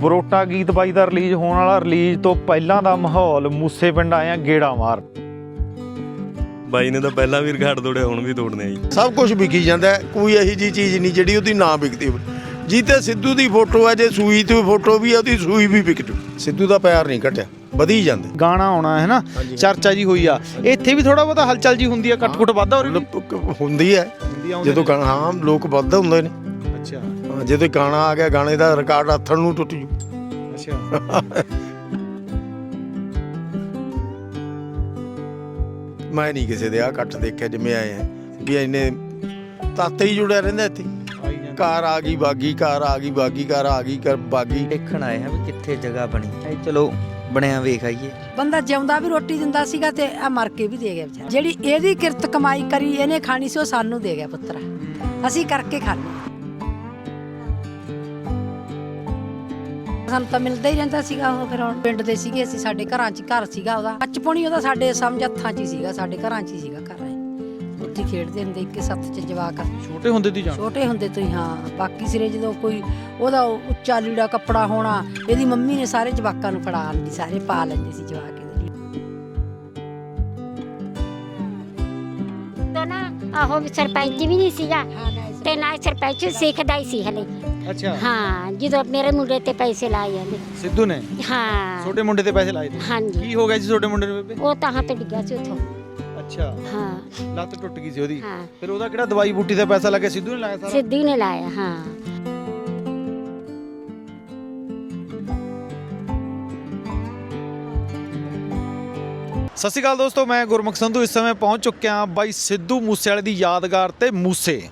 ਬਰੋਟਾ ਗੀਤ ਬਾਈ ਦਾ ਰਿਲੀਜ਼ ਹੋਣ ਵਾਲਾ। ਰਿਲੀਜ਼ ਤੋਂ ਪਹਿਲਾਂ ਦਾ ਮਾਹੌਲ ਮੂਸੇ ਪਿੰਡ ਆਇਆ ਗੇੜਾ ਮਾਰ। ਬਾਈ ਨੇ ਤਾਂ ਪਹਿਲਾਂ ਵੀ ਰਿਕਾਰਡ ਤੋੜਿਆ ਹੁਣ ਵੀ ਤੋੜਨੇ ਆ ਜੀ। ਸਭ ਕੁਝ ਵਿਕੀ ਜਾਂਦਾ ਕੋਈ ਇਹੋ ਜੀ ਚੀਜ਼ ਨਹੀਂ ਜਿਹੜੀ ਉਹਦੀ ਨਾ ਵਿਕਦੀ ਹੋਵੇ। ਜੀ ਤੇ ਸਿੱਧੂ ਦੀ ਫੋਟੋ ਹੈ ਜੇ ਸੂਈ ਤੇ ਫੋਟੋ ਵੀ ਹੈ ਉਹਦੀ ਸੂਈ ਵੀ ਵਿਕ ਜੂ। ਸਿੱਧੂ ਦਾ ਪਿਆਰ ਨਹੀਂ ਘਟਿਆ ਵਧੀ ਜਾਂਦੇ। ਗਾਣਾ ਆਉਣਾ ਹੈ ਨਾ ਚਰਚਾ ਜੀ ਹੋਈ ਆ। ਇੱਥੇ ਵੀ ਥੋੜਾ ਬਹੁਤਾ ਹਲਚਲ ਜੀ ਹੁੰਦੀ ਆ ਕੱਟ-ਕੁੱਟ ਵੱਧਦਾ ਹੋਰ ਹੁੰਦੀ ਹੈ। ਜਦੋਂ ਗਾਣਾ ਹਾਂ ਲੋਕ ਵੱਧ ਹੁੰਦੇ ਨੇ। ਅੱਛਾ। ਹਾਂ, ਜਦੋਂ ਗਾਣਾ ਆ ਗਿਆ ਗਾਣੇ ਦਾ ਰਿਕਾਰਡ ਹੱਥਣ ਨੂੰ ਟੁੱਟ। ਜੂ ਅੱਛਾ। ਮੈਂ ਨਹੀਂ ਕਿਸੇ ਦੇ ਆ ਕੱਟ ਦੇਖਿਆ ਜਿਵੇਂ ਆਏ ਆ ਵੀ ਇੰਨੇ ਤਾਤੇ ਹੀ ਜੁੜਿਆ ਰਹਿੰਦਾ ਇੱਥੇ। ਕਾਰ ਆ ਗਈ ਬਾਗੀ ਕਾਰ ਆ ਗਈ ਬਾਗੀ ਕਾਰ ਆ ਗਈ ਕਰ ਬਾਗੀ। ਦੇਖਣ ਆਏ ਹਾਂ ਵੀ ਕਿੱਥੇ ਜਗ੍ਹਾ ਬਣੀ। ਐ ਚਲੋ ਬਣਿਆ ਵੇਖ ਆਈਏ। ਬੰਦਾ ਜਿਉਂਦਾ ਵੀ ਰੋਟੀ ਦਿੰਦਾ ਸੀਗਾ ਤੇ ਆ ਮਰ ਕੇ ਵੀ ਦੇ ਗਿਆ ਵਿਚਾਰਾ। ਜਿਹੜੀ ਇਹਦੀ ਕਿਰਤ ਕਮਾਈ ਕਰੀ ਇਹਨੇ ਖਾਣੀ ਸੀ ਉਹ ਸਾਨੂੰ ਦੇ ਗਿਆ ਪੁੱਤਰ। ਅਸੀਂ ਕਰਕੇ ਖਾਣੇ। ਸਾਨੂੰ ਤਾਂ ਮਿਲਦਾ ਹੀ ਰਹਿੰਦਾ ਸੀਗਾ ਉਹ ਫਿਰ ਹੁਣ ਪਿੰਡ ਦੇ ਸੀਗੇ ਅਸੀਂ ਸਾਡੇ ਘਰਾਂ 'ਚ ਹੀ ਘਰ ਸੀਗਾ ਉਹਦਾ। ਹੀ ਉਹਦਾ ਸਾਡੇ ਸਮਝ ਹੱਥਾਂ 'ਚ ਹੀ ਸੀਗਾ ਸਾਡੇ ਘਰਾਂ 'ਚ ਹੀ ਸੀਗਾ ਘਰ ਉੱਥੇ ਹੀ ਖੇਡਦੇ ਹੁੰਦੇ ਇੱਕੇ ਸੱਤ 'ਚ ਜਵਾਕ। ਛੋਟੇ ਹੁੰਦੇ ਦੀ ਜਾਣ ਛੋਟੇ ਹੁੰਦੇ ਤੋਂ ਹੀ ਹਾਂ। ਬਾਕੀ ਸਿਰੇ ਜਦੋਂ ਕੋਈ ਉਹਦਾ ਉਹ ਉੱਚਾ ਲੀੜਾ ਕੱਪੜਾ ਹੋਣਾ ਇਹਦੀ ਮੰਮੀ ਨੇ ਸਾਰੇ ਜਵਾਕਾਂ ਨੂੰ ਫੜਾ ਲੈਂਦੀ ਸਾਰੇ ਪਾ ਲੈਂਦੇ ਸੀ ਜਵਾਕ ਇਹਦੇ ਲਈ। ਤੋਂ ਨਾ ਆਹੋ ਸਰਪੰਚ ਵੀ ਨਹੀਂ ਸੀਗਾ। ਤੇ ਨਾ ਸਰਪੰਚ ਸਿੱਖਦਾ ਹੀ ਸੀ ਹਲੇ। ਅੱਛਾ। ਹਾਂ ਜਦੋਂ ਮੇਰੇ ਮੁੰਡੇ ਤੇ ਪੈਸੇ ਲਾਏ ਜਾਂਦੇ ਸਿੱਧੂ ਨੇ? ਹਾਂ। ਛੋਟੇ ਮੁੰਡੇ ਤੇ ਪੈਸੇ ਲਾਏ ਤੇ? ਹਾਂਜੀ। ਕੀ ਹੋ ਗਿਆ ਜੀ ਛੋਟੇ ਮੁੰਡੇ ਨੂੰ ਬੇਬੇ? ਉਹ ਤਾਂ ਹੱਥ ਡਿੱਗਿਆ ਸੀ ਉਥੋਂ। ਅੱਛਾ। ਹਾਂ। ਲੱਤ ਟੁੱਟ ਗਈ ਸੀ ਉਹਦੀ। ਹਾਂ। ਫਿਰ ਉਹਦਾ ਕਿਹੜਾ ਦਵਾਈ ਬੂਟੀ ਤੇ ਪੈਸਾ ਲੱਗਿਆ ਸਿੱਧੂ ਨੇ ਲਾਇਆ ਸਾਰਾ? ਸਿੱਧੀ ਨੇ ਲਾਇਆ ਹਾਂ। ਸਤਿ ਸ਼੍ਰੀ ਅਕਾਲ ਦੋਸਤੋ ਮੈਂ ਗੁਰਮੁਖ ਸੰਧੂ। ਇਸ ਸਮੇਂ ਪਹੁੰਚ ਚੁੱਕਿਆ ਬਾਈ ਸਿੱਧੂ ਮੂਸੇਵਾਲੇ ਦੀ ਯਾਦਗਾਰ ਤੇ ਮੂਸੇ।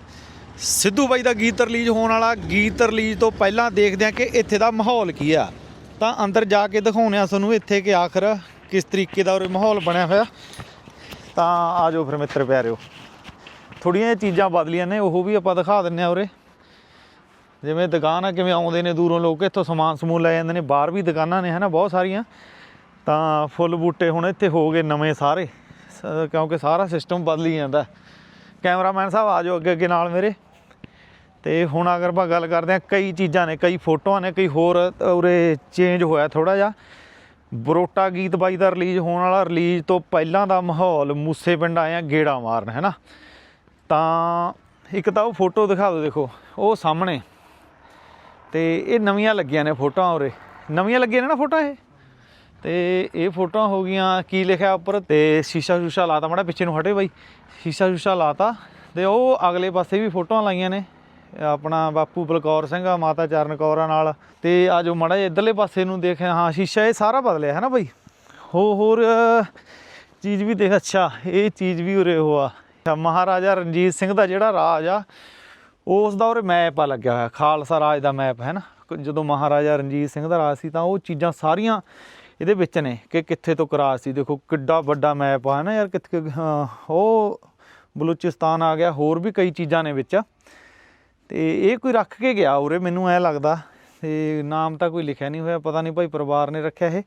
ਸਿੱਧੂ ਬਾਈ ਦਾ ਗੀਤ ਰਿਲੀਜ਼ ਹੋਣ ਵਾਲਾ ਗੀਤ ਰਿਲੀਜ਼ ਤੋਂ ਪਹਿਲਾਂ ਦੇਖਦੇ ਹਾਂ ਕਿ ਇੱਥੇ ਦਾ ਮਾਹੌਲ ਕੀ ਆ। ਤਾਂ ਅੰਦਰ ਜਾ ਕੇ ਦਿਖਾਉਂਦੇ ਆ ਤੁਹਾਨੂੰ ਇੱਥੇ ਕਿ ਆਖਰ ਕਿਸ ਤਰੀਕੇ ਦਾ ਉਰੇ ਮਾਹੌਲ ਬਣਿਆ ਹੋਇਆ। ਤਾਂ ਆ ਜਾਓ ਫਿਰ ਮਿੱਤਰ ਪਿਆਰਿਓ। ਥੋੜੀਆਂ ਜਿਹੀਆਂ ਚੀਜ਼ਾਂ ਬਦਲੀਆਂ ਨੇ, ਉਹ ਵੀ ਆਪਾਂ ਦਿਖਾ ਦਿੰਨੇ ਆ ਉਰੇ। ਜਿਵੇਂ ਦੁਕਾਨ ਆ, ਕਿਵੇਂ ਆਉਂਦੇ ਨੇ ਦੂਰੋਂ ਲੋਕ, ਇੱਥੋਂ ਸਮਾਨ ਸਮੂਨ ਲੈ ਜਾਂਦੇ ਨੇ, ਬਾਹਰ ਵੀ ਦੁਕਾਨਾਂ ਨੇ, ਹਨਾ, ਬਹੁਤ ਸਾਰੀਆਂ। ਤਾਂ ਫੁੱਲ ਬੂਟੇ ਹੁਣ ਇੱਥੇ ਹੋ ਗਏ ਨਵੇਂ ਸਾਰੇ। ਕਿਉਂਕਿ ਸਾਰਾ ਸਿਸਟਮ ਬਦਲੀ ਜਾਂਦਾ। ਕੈਮਰਾਮੈਨ ਸਾਹਿਬ ਆ ਜਾਓ ਅੱਗੇ ਅੱਗੇ ਨਾਲ ਮੇਰੇ। ਤੇ ਹੁਣ ਅਗਰ ਆਪਾਂ ਗੱਲ ਕਰਦੇ ਹਾਂ ਕਈ ਚੀਜ਼ਾਂ ਨੇ, ਕਈ ਫੋਟੋਆਂ ਨੇ, ਕਈ ਹੋਰ ਉਰੇ ਚੇਂਜ ਹੋਇਆ ਥੋੜਾ ਜਿਹਾ। ਬਰੋਟਾ ਗੀਤ ਬਾਈ ਦਾ ਰਿਲੀਜ਼ ਹੋਣ ਵਾਲਾ ਰਿਲੀਜ਼ ਤੋਂ ਪਹਿਲਾਂ ਦਾ ਮਾਹੌਲ ਮੂਸੇ ਪਿੰਡ ਆਇਆ ਗੇੜਾ ਮਾਰਨ, ਹੈ ਨਾ? ਤਾਂ ਇੱਕ ਤਾਂ ਉਹ ਫੋਟੋ ਦਿਖਾ ਦਿਓ, ਦੇਖੋ, ਉਹ ਸਾਹਮਣੇ। ਤੇ ਇਹ ਨਵੀਆਂ ਲੱਗੀਆਂ ਨੇ ਫੋਟੋਆਂ ਉਰੇ। ਨਵੀਆਂ ਲੱਗੀਆਂ ਨੇ ਨਾ ਫੋਟੋ ਇਹ? ਤੇ ਇਹ ਫੋਟੋਆਂ ਹੋ ਗਈਆਂ, ਕੀ ਲਿਖਿਆ ਉੱਪਰ? ਤੇ ਸ਼ੀਸ਼ਾ ਸ਼ੂਸ਼ਾ ਲਾਤਾ, ਮਾੜਾ ਪਿੱਛੇ ਨੂੰ ਹਟੇ ਬਾਈ। ਸ਼ੀਸ਼ਾ ਸ਼ੂਸ਼ਾ ਲਾਤਾ, ਤੇ ਉਹ ਅਗਲੇ ਪਾਸੇ ਵੀ ਫੋਟੋਆਂ ਲਾਈਆਂ ਨੇ। ਆਪਣਾ ਬਾਪੂ ਬਲਕੌਰ ਸਿੰਘ ਆ, ਮਾਤਾ ਚਰਨ ਕੌਰਾਂ ਨਾਲ। ਤੇ ਆ ਜੋ ਮਾੜਾ ਜਿਹਾ ਇਧਰਲੇ ਪਾਸੇ ਨੂੰ ਦੇਖਿਆ, ਹਾਂ, ਸ਼ੀਸ਼ਾ ਇਹ ਸਾਰਾ ਬਦਲਿਆ, ਹੈ ਨਾ ਬਈ? ਹੋ ਹੋਰ ਚੀਜ਼ ਵੀ ਦੇਖ, ਅੱਛਾ, ਇਹ ਚੀਜ਼ ਵੀ ਉਰੇ ਉਹ ਆ। ਮਹਾਰਾਜਾ ਰਣਜੀਤ ਸਿੰਘ ਦਾ ਜਿਹੜਾ ਰਾਜ ਆ, ਉਸ ਦਾ ਉਰੇ ਮੈਪ ਆ ਲੱਗਿਆ ਹੋਇਆ, ਖਾਲਸਾ ਰਾਜ ਦਾ ਮੈਪ ਹੈ ਨਾ? ਜਦੋਂ ਮਹਾਰਾਜਾ ਰਣਜੀਤ ਸਿੰਘ ਦਾ ਰਾਜ ਸੀ, ਤਾਂ ਉਹ ਚੀਜ਼ਾਂ ਸਾਰੀਆਂ ਇਹਦੇ ਵਿੱਚ ਨੇ, ਕਿ ਕਿੱਥੇ ਤੋਂ ਰਾਜ ਸੀ। ਦੇਖੋ, ਕਿੱਡਾ ਵੱਡਾ ਮੈਪ ਆ ਨਾ ਯਾਰ, ਕਿੱਥੇ ਉਹ ਬਲੂਚਿਸਤਾਨ ਆ ਗਿਆ, ਹੋਰ ਵੀ ਕਈ ਚੀਜ਼ਾਂ ਨੇ ਵਿੱਚ। ਤੇ ਇਹ ਕੋਈ ਰੱਖ ਕੇ ਗਿਆ ਉਰੇ, ਮੈਨੂੰ ਐ ਲੱਗਦਾ। ਤੇ ਨਾਮ ਤਾਂ ਕੋਈ ਲਿਖਿਆ ਨਹੀਂ ਹੋਇਆ, ਪਤਾ ਨਹੀਂ ਭਾਈ ਪਰਿਵਾਰ ਨੇ ਰੱਖਿਆ ਇਹ।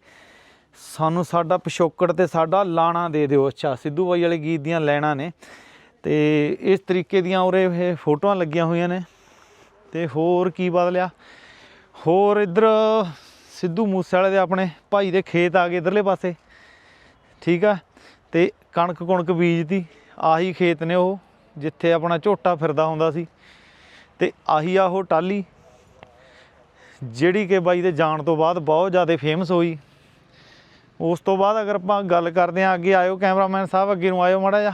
ਸਾਨੂੰ ਸਾਡਾ ਪਿਛੋਕੜ ਤੇ ਸਾਡਾ ਲਾਣਾ ਦੇ ਦਿਓ। ਅੱਛਾ, ਸਿੱਧੂ ਬਾਈ ਵਾਲੇ ਗੀਤ ਦੀਆਂ ਲੈਣਾ ਨੇ। ਤੇ ਇਸ ਤਰੀਕੇ ਦੀਆਂ ਉਰੇ ਇਹ ਫੋਟੋਆਂ ਲੱਗੀਆਂ ਹੋਈਆਂ ਨੇ। ਤੇ ਹੋਰ ਕੀ ਬਦਲਿਆ? ਹੋਰ ਇੱਧਰ ਸਿੱਧੂ ਮੂਸੇਵਾਲੇ ਦੇ ਆਪਣੇ ਭਾਈ ਦੇ ਖੇਤ ਆ ਗਏ ਇਧਰਲੇ ਪਾਸੇ। ਠੀਕ ਆ? ਤੇ ਕਣਕ ਕੁਣਕ ਬੀਜਤੀ। ਆਹੀ ਖੇਤ ਨੇ ਉਹ, ਜਿੱਥੇ ਆਪਣਾ ਝੋਟਾ ਫਿਰਦਾ ਹੁੰਦਾ ਸੀ। ਤੇ ਆਹੀ ਆ ਉਹ ਟਾਲੀ ਜਿਹੜੀ ਕਿ ਬਾਈ ਦੇ ਜਾਣ ਤੋਂ ਬਾਅਦ ਬਹੁਤ ਜ਼ਿਆਦਾ ਫੇਮਸ ਹੋਈ। ਉਸ ਤੋਂ ਬਾਅਦ ਅਗਰ ਆਪਾਂ ਗੱਲ ਕਰਦੇ ਹਾਂ, ਅੱਗੇ ਆਇਓ ਕੈਮਰਾਮੈਨ ਸਾਹਿਬ, ਅੱਗੇ ਨੂੰ ਆਇਓ ਮਾੜਾ ਜਿਹਾ।